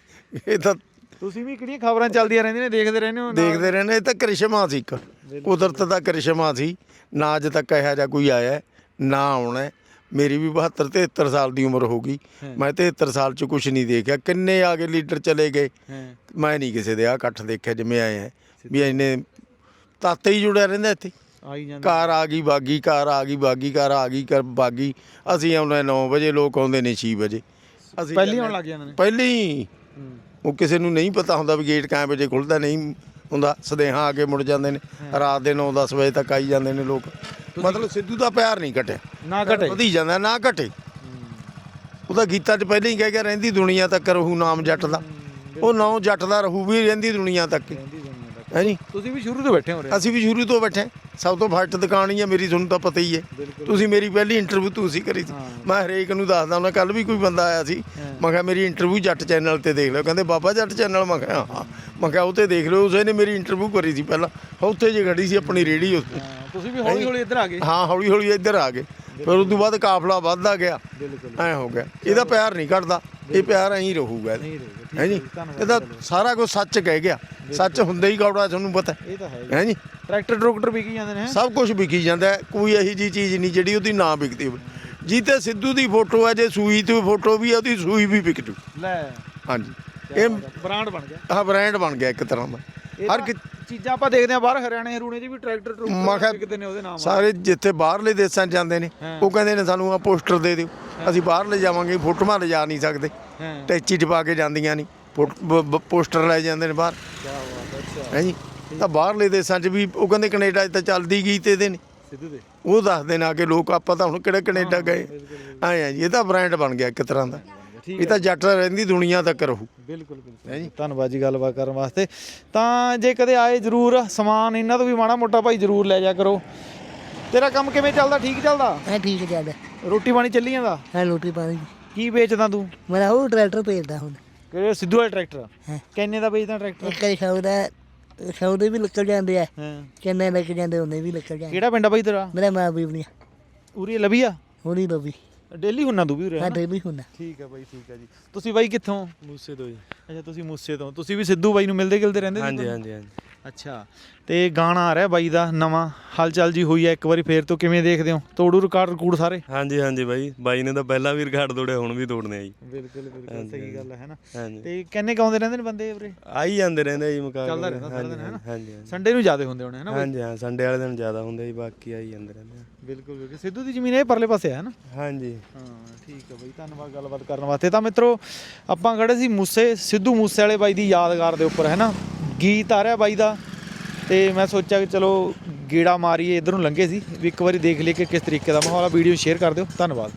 ਇਹ ਤਾਂ ਤੁਸੀਂ ਵੀ ਕਿਹੜੀਆਂ ਖਬਰਾਂ ਚੱਲਦੀਆਂ ਰਹਿੰਦੀਆਂ ਨੇ ਦੇਖਦੇ ਰਹਿੰਦੇ ਹੋ? ਦੇਖਦੇ ਰਹਿੰਦੇ ਇਹ ਤਾਂ ਕਰਿਸ਼ਮਾ ਸੀ ਇੱਕ। ਕੁਦਰਤ ਦਾ ਕਰਿਸ਼ਮਾ ਸੀ। ਨਾ ਅੱਜ ਤੱਕ ਇਹੋ ਜਿਹਾ ਕੋਈ ਆਇਆ ਨਾ ਆਉਣਾ। ਮੇਰੀ ਵੀ 72 73 ਸਾਲ ਦੀ ਉਮਰ ਹੋ ਗਈ। ਮੈਂ 73 ਸਾਲ ਚ ਕੁਝ ਨਹੀਂ ਦੇਖਿਆ। ਕਿੰਨੇ ਆ ਗਏ ਲੀਡਰ ਚਲੇ ਗਏ। ਮੈਂ ਨਹੀਂ ਕਿਸੇ ਦੇ ਆ ਇਕੱਠ ਦੇਖਿਆ ਜਿਵੇਂ ਆਏ ਹੈ। ਵੀ ਇੰਨੇ ਤਾਤੇ ਹੀ ਜੁੜਿਆ ਰਹਿੰਦਾ ਇੱਥੇ। ਆਈ ਜਾਂਦੇ। ਕਾਰ ਆ ਗਈ ਬਾਗੀ ਕਾਰ ਆ ਗਈ ਬਾਗੀ ਕਾਰ ਆ ਗਈ ਕਰ ਬਾਗੀ। ਅਸੀਂ ਆਉਂਦੇ 9 ਵਜੇ ਲੋਕ ਆਉਂਦੇ ਨੇ 6 ਵਜੇ। ਅਸੀਂ ਪਹਿਲੀ ਆਉਣ ਲੱਗ ਜਾਂਦੇ ਨੇ। ਪਹਿਲੇ। ਉਹ ਕਿਸੇ ਨੂੰ ਨਹੀਂ ਪਤਾ ਹੁੰਦਾ ਵੀ ਗੇਟ ਕਾਇ ਵਜੇ ਖੁੱਲਦਾ ਨਹੀਂ ਹੁੰਦਾ। ਸਦੇਹਾਂ ਆ ਕੇ ਮੁੜ ਜਾਂਦੇ ਨੇ। ਰਾਤ ਦੇ 9-10 ਵਜੇ ਤੱਕ ਆਈ ਜਾਂਦੇ ਨੇ ਲੋਕ। ਮਤਲਬ ਸਿੱਧੂ ਦਾ ਪਿਆਰ ਨਹੀਂ ਘਟਿਆ। ਨਾ ਘਟੇ। ਵਧੀ ਜਾਂਦਾ ਨਾ ਘਟੇ। ਉਹਦਾ ਗੀਤਾਂ 'ਚ ਪਹਿਲਾਂ ਹੀ ਕਹਿ ਗਿਆ ਰਹਿੰਦੀ ਦੁਨੀਆ ਤੱਕ ਰਹੂ ਨਾਮ ਜੱਟ ਦਾ। ਉਹ ਨਾਮ ਜੱਟ ਦਾ ਰਹੂ ਵੀ ਰਹਿੰਦੀ ਦੁਨੀਆ ਤੱਕ। ਹੈ ਜੀ? ਤੁਸੀਂ ਵੀ ਸ਼ੁਰੂ ਤੋਂ ਬੈਠੇ ਹੋ ਰਹੇ ਅਸੀਂ ਵੀ ਸ਼ੁਰੂ ਤੋਂ ਬੈਠੇ। ਸਭ ਤੋਂ ਫਸਟ ਦੁਕਾਨ ਹੀ ਹੈ ਮੇਰੀ ਤੁਹਾਨੂੰ ਤਾਂ ਪਤਾ ਹੀ ਹੈ। ਤੁਸੀਂ ਮੇਰੀ ਪਹਿਲੀ ਇੰਟਰਵਿਊ ਤੁਸੀਂ ਕਰੀ ਸੀ। ਮੈਂ ਹਰੇਕ ਨੂੰ ਦੱਸਦਾ ਉਹਨਾਂ ਕੱਲ ਵੀ ਕੋਈ ਬੰਦਾ ਆਇਆ ਸੀ। ਮੈਂ ਕਿਹਾ ਮੇਰੀ ਇੰਟਰਵਿਊ ਜੱਟ ਚੈਨਲ ਤੇ ਦੇਖ ਲਿਓ। ਕਹਿੰਦੇ ਬਾਬਾ ਜੱਟ ਚੈਨਲ ਮੈਂ ਕਿਹਾ ਹਾਂ। ਮੈਂ ਕਿਹਾ ਉਹ ਤੇ ਦੇਖ ਲਿਓ। ਉਸੇ ਨੇ ਮੇਰੀ ਇੰਟਰਵਿਊ ਕਰੀ ਸੀ ਪਹਿਲਾਂ। ਉੱਥੇ ਜੇ ਖੜੀ ਸੀ ਆਪਣੀ ਰੇੜੀ ਉੱਤੇ ਤੁਸੀਂ ਵੀ ਹੌਲੀ ਹੌਲੀ ਇੱਧਰ ਆ ਗਏ। ਹਾਂ ਹੌਲੀ ਹੌਲੀ ਇੱਧਰ ਆ ਗਏ। ਫਿਰ ਉਸ ਤੋਂ ਬਾਅਦ ਕਾਫਲਾ ਵੱਧਦਾ ਗਿਆ। ਐ ਹੋ ਗਿਆ। ਇਹਦਾ ਪਿਆਰ ਨਹੀਂ ਘਟਦਾ। ਇਹ ਪਿਆਰ ਐਂ ਹੀ ਰਹੂਗਾ ਹੈ ਜੀ? ਇਹਦਾ ਸਾਰਾ ਕੁਝ ਸੱਚ ਕਹਿ ਗਿਆ। ਸੱਚ ਹੁੰਦਾ ਹੀ ਕੌੜਾ ਤੁਹਾਨੂੰ ਪਤਾ। ਇਹ ਤਾਂ ਹੈ। ਹੈ ਜੀ? ਟਰੈਕਟਰ ਟਰੂਕਟਰ ਵਿਕੀ ਜਾਂਦੇ ਨੇ ਹੈਂ? ਸਭ ਕੁਝ ਵਿਕੀ ਜਾਂਦਾ ਹੈ, ਕੋਈ ਇਹੀ ਜੀ ਚੀਜ਼ ਨਹੀਂ ਜਿਹੜੀ ਉਹਦੀ ਨਾ ਵਿਕਦੀ ਹੋਵੇ। ਜਿੱਤੇ ਸਿੱਧੂ ਦੀ ਫੋਟੋ ਹੈ ਜੇ ਸੂਈ ਤੇ ਫੋਟੋ ਵੀ ਹੈ ਉਹਦੀ ਸੂਈ ਵੀ ਵਿਕ ਜੂ। ਲੈ। ਹਾਂਜੀ। ਇਹ ਬ੍ਰਾਂਡ ਬਣ ਗਿਆ। ਆਹ ਬ੍ਰਾਂਡ ਬਣ ਗਿਆ ਇੱਕ ਤਰ੍ਹਾਂ ਦਾ। ਹਰ ਕਿ- ਚੀਜ਼ਾਂ ਆਪਾਂ ਦੇਖਦੇ ਆ ਬਾਹਰ ਹਰਿਆਣੇ ਹਰੂਣੇ 'ਚ ਵੀ ਟਰੈਕਟਰ ਟਰੂਕਟਰ ਵਿਕਦੇ ਨੇ ਉਹਦੇ ਨਾਮ ਸਾਰੇ ਜਿੱਥੇ ਬਾਹਰਲੇ ਦੇਸ਼ਾਂ 'ਚ ਜਾਂਦੇ ਨੇ ਹਾਂ। ਉਹ ਕਹਿੰਦੇ ਨੇ ਸਾਨੂੰ ਆ ਪੋਸਟਰ ਦੇ ਦਿਓ। ਅਸੀਂ ਬਾਹਰ ਲੈ ਜਾਵਾਂਗੇ ਫੋਟੋਆਂ ਲਿਜਾ ਨਹੀਂ ਸਕਦੇ। ਹਾਂ। ਟੈਚੀ 'ਚ ਪਾ ਕੇ ਜਾਂਦੀਆਂ ਨਹੀਂ ਪੋਸਟਰ ਲੈ ਜਾਂਦੇ ਨੇ ਬਾਹਰ। ਹੈ ਜੀ? ਤਾਂ ਬਾਹਰਲੇ ਦੇਸ਼ਾਂ 'ਚ ਵੀ ਉਹ ਕਹਿੰਦੇ ਕੈਨੇਡਾ 'ਚ ਤਾਂ ਚੱਲਦੀ ਗਈ ਤੇ ਇਹਦੇ ਨੇ ਸਿੱਧੂ ਦੇ। ਉਹ ਦੱਸਦੇ ਨੇ ਆ ਕੇ ਲੋਕ ਆਪਾਂ ਤਾਂ ਹੁਣ ਕਿਹੜੇ ਕੈਨੇਡਾ ਗਏ। ਆਏ ਆ ਜੀ ਇਹ ਤਾਂ ਬ੍ਰਾਂਡ ਬਣ ਗਿਆ ਇੱਕ ਤਰ੍ਹਾਂ ਦਾ। ਇਹ ਤਾਂ ਜੱਟ ਰਹਿੰਦੀ ਦੁਨੀਆ ਤੱਕ ਰਹੂ। ਬਿਲਕੁਲ ਬਿਲਕੁਲ। ਧੰਨਵਾਦ ਜੀ ਗੱਲਬਾਤ ਕਰਨ ਵਾਸਤੇ। ਤਾਂ ਜੇ ਕਦੇ ਆਏ ਜਰੂਰ ਸਮਾਨ ਇਹਨਾਂ ਤੋਂ ਵੀ ਮਾੜਾ ਮੋਟਾ ਭਾਈ ਜਰੂਰ ਲੈ ਜਾ ਕਰੋ। ਤੇਰਾ ਕੰਮ ਕਿਵੇਂ ਚੱਲਦਾ? ਠੀਕ ਚੱਲਦਾ? ਹਾਂ ਠੀਕ ਚੱਲਦਾ। ਰੋਟੀ ਪਾਣੀ ਚੱਲੀ ਜਾਂਦਾ? ਹਾਂ ਰੋਟੀ ਪਾਣੀ। ਕੀ ਵੇਚਦਾ ਤੂੰ? ਮੇਰਾ ਉਹ ਟਰੈਕਟਰ ਭੇਜਦਾ ਹੁਣ। ਕਿਹੜੇ ਸਿੱਧੂ ਵਾਲਾ ਟਰੈਕਟਰ? ਹਾਂ। ਕਿੰਨੇ ਦਾ ਵੇਚਦਾ ਟਰੈਕਟਰ? ਇੱਕ ਵਾਰੀ ਸੌਦਾ ਸੌਦੇ ਵੀ ਨਿਕਲ ਜਾਂਦੇ ਆ। ਹਾਂ। ਕਿੰਨੇ ਲੈ ਕੇ ਜਾਂਦੇ ਉਹਨੇ ਵੀ ਨਿਕਲ ਜਾਂਦੇ। ਕਿਹੜਾ ਪਿੰਡ ਆ ਬਾਈ ਤੇਰਾ? ਮੇਰਾ ਮਾਂ ਵੀ ਨਹੀਂ ਉਰੀ ਲਵੀਆ ਹੁਣੀ ਬਬੀ ਡੇਲੀ ਹੁੰਨਾ ਤੂੰ ਵੀ ਉਰੇ ਹਾਂ ਹਨਾ? ਵੀ ਹੁੰਦਾ ਠੀਕ ਹੈ ਬਾਈ ਠੀਕ ਹੈ ਜੀ। ਤੁਸੀਂ ਬਾਈ ਕਿੱਥੋਂ? ਮੂਸੇ ਤੋਂ ਜੀ। ਅੱਛਾ ਤੁਸੀਂ ਮੂਸੇ ਤੋਂ। ਤੁਸੀਂ ਵੀ ਸਿੱਧੂ ਬਾਈ ਨੂੰ ਮਿਲਦੇ ਗਿਲਦੇ ਰਹਿੰਦੇ ਸੀ ਹਾਂਜੀ? ਹਾਂਜੀ ਹਾਂਜੀ। ਅੱਛਾ। ਤੇ ਗਾਣਾ ਆ ਰਿਹਾ ਬਾਈ ਦਾ ਨਵਾਂ। ਹਲਚਲ ਜੀ ਹੋਈ ਹੈ ਇੱਕ ਵਾਰੀ ਫੇਰ ਤੋਂ ਕਿਵੇਂ ਦੇਖਦੇ ਹੋ? ਤੋੜੂ ਰਿਕਾਰਡ ਰਿਕੂਡ ਸਾਰੇ? ਹਾਂਜੀ ਹਾਂਜੀ ਬਾਈ। ਬਾਈ ਨੇ ਤਾਂ ਪਹਿਲਾਂ ਵੀ ਰਿਕਾਰਡ ਤੋੜਿਆ ਹੁਣ ਵੀ ਤੋੜਨੇ ਆ ਜੀ। ਬਿਲਕੁਲ ਬਿਲਕੁਲ ਸਹੀ ਗੱਲ ਹੈ ਨਾ ਤੇ ਕਿੰਨੇ ਕਾਉਂਦੇ ਰਹਿੰਦੇ ਨੇ ਬੰਦੇ ਉਰੇ? ਆਈ ਜਾਂਦੇ ਰਹਿੰਦੇ ਜੀ ਮੁਕਾਬਲੇ। ਚੱਲਦਾ ਰਹਿੰਦਾ ਸਾਰਾ ਦਿਨ, ਹੈ ਨਾ? ਹਾਂਜੀ ਹਾਂਜੀ। ਸੰਡੇ ਨੂੰ ਜ਼ਿਆਦਾ ਹੁੰਦੇ ਹੋਣੇ ਹੈ ਨਾ? ਹਾਂਜੀ ਹਾਂ ਸੰਡੇ ਵਾਲੇ ਦਿਨ ਜ਼ਿਆਦਾ ਹੁੰਦਾ ਜੀ ਬਾਕੀ ਆਈ ਜਾਂਦੇ ਰਹਿੰਦੇ ਆ। ਬਿਲਕੁਲ ਬਿਲਕੁਲ। ਸਿੱਧੂ ਦੀ ਜ਼ਮੀਨ ਇਹ ਪਰਲੇ ਪਾਸੇ ਹੈ ਨਾ ਹਾਂਜੀ। ਹਾਂ ਠੀਕ ਹੈ ਬਈ ਧੰਨਵਾਦ ਗੱਲਬਾਤ ਕਰਨ ਵਾਸਤੇ। ਤਾਂ ਮਿੱਤਰੋ ਆਪਾਂ ਖੜੇ ਸੀ ਮੂਸੇ ਸਿੱਧੂ ਮੂਸੇ ਵਾਲੇ ਬਾਈ ਦੀ ਯਾਦਗਾਰ ਦੇ ਉੱਪਰ ਹੈ ਨਾ ਗੀਤ ਆ ਰਿਹਾ ਬਾਈ ਦਾ ਤੇ ਮੈਂ ਸੋਚਿਆ ਕਿ ਚਲੋ ਗੇੜਾ ਮਾਰੀਏ, ਇਧਰ ਨੂੰ ਲੰਘੇ ਸੀ। ਵੀ ਇੱਕ ਵਾਰੀ ਦੇਖ ਲਈਏ ਕਿ ਕਿਸ ਤਰੀਕੇ ਦਾ ਮਾਹੌਲ ਆ। ਵੀਡੀਓ ਸ਼ੇਅਰ ਕਰ ਦਿਓ। ਧੰਨਵਾਦ।